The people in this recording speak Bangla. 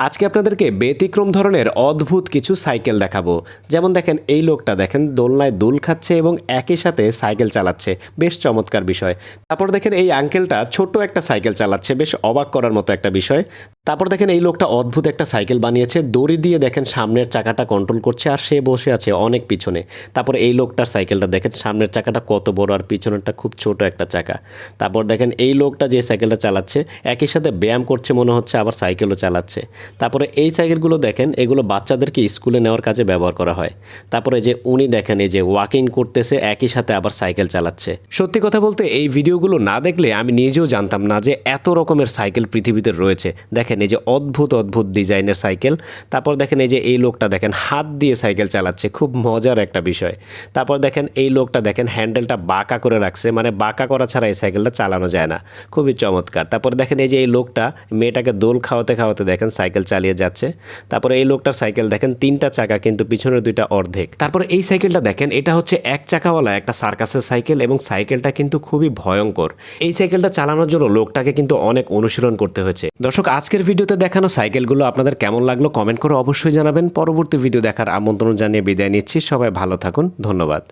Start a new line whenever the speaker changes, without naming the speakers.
আজকে আপনাদেরকে ব্যতিক্রম ধরনের অদ্ভুত কিছু সাইকেল দেখাবো। যেমন দেখেন, এই লোকটা দেখেন, দোলনায় দোল খাচ্ছে এবং একই সাথে সাইকেল চালাচ্ছে। বেশ চমৎকার বিষয়। তারপর দেখেন, এই আঙ্কেলটা ছোট্ট একটা সাইকেল চালাচ্ছে। বেশ অবাক করার মতো একটা বিষয়। তারপর দেখেন এই লোকটা অদ্ভুত একটা সাইকেল বানিয়েছে, দড়ি দিয়ে দেখেন সামনের চাকাটা কন্ট্রোল করছে আর সে বসে আছে অনেক পিছনে। তারপর এই লোকটার সাইকেলটা দেখেন, সামনের চাকাটা কত বড় আর পিছনেরটা খুব ছোট একটা চাকা। তারপর দেখেন এই লোকটা যে সাইকেলটা চালাচ্ছে, একই সাথে ব্যায়াম করছে মনে হচ্ছে, আবার সাইকেলও চালাচ্ছে। তারপরে এই সাইকেলগুলো দেখেন, এগুলো বাচ্চাদেরকে স্কুলে নেওয়ার কাজে ব্যবহার করা হয়। তারপরে যে উনি দেখেন, এই যে ওয়াকিং করতেছে, একই সাথে আবার সাইকেল চালাচ্ছে। সত্যি কথা বলতে, এই ভিডিওগুলো না দেখলে আমি নিজেও জানতাম না যে এত রকমের সাইকেল পৃথিবীতে রয়েছে। দেখেন এই যে অদ্ভুত অদ্ভুত ডিজাইনের সাইকেল। তারপর দেখেন এই যে এই লোকটা দেখেন, হাত দিয়ে সাইকেল চালাচ্ছে, খুব মজার একটা বিষয়। তারপর দেখেন এই লোকটা দেখেন, হ্যান্ডেলটা বাঁকা করে রাখছে মানে বাঁকা করা ছাড়া এই সাইকেলটা চালানো যায় না। খুবই চমৎকার। তারপর দেখেন এই যে এই লোকটা, মেয়েটাকে দোল খাওয়াতে খাওয়াতে দেখেন সাইকেল চালিয়ে যাচ্ছে। তারপরে এই লোকটার সাইকেল দেখেন, তিনটা চাকা, কিন্তু পিছনের দুইটা অর্ধেক। তারপর এই সাইকেলটা দেখেন, এটা হচ্ছে এক চাকাওয়ালা, একটা সার্কাসের সাইকেল এবং সাইকেলটা কিন্তু খুবই ভয়ঙ্কর। এই সাইকেলটা চালানোর জন্য লোকটাকে কিন্তু অনেক অনুশীলন করতে হয়েছে। দর্শক আজকের ভিডিওতে দেখানো সাইকেলগুলো আপনাদের কেমন লাগল কমেন্ট করে অবশ্যই জানাবেন। পরবর্তী ভিডিও দেখার আমন্ত্রণ জানিয়ে বিদায় নিচ্ছি। সবাই ভালো থাকুন। ধন্যবাদ।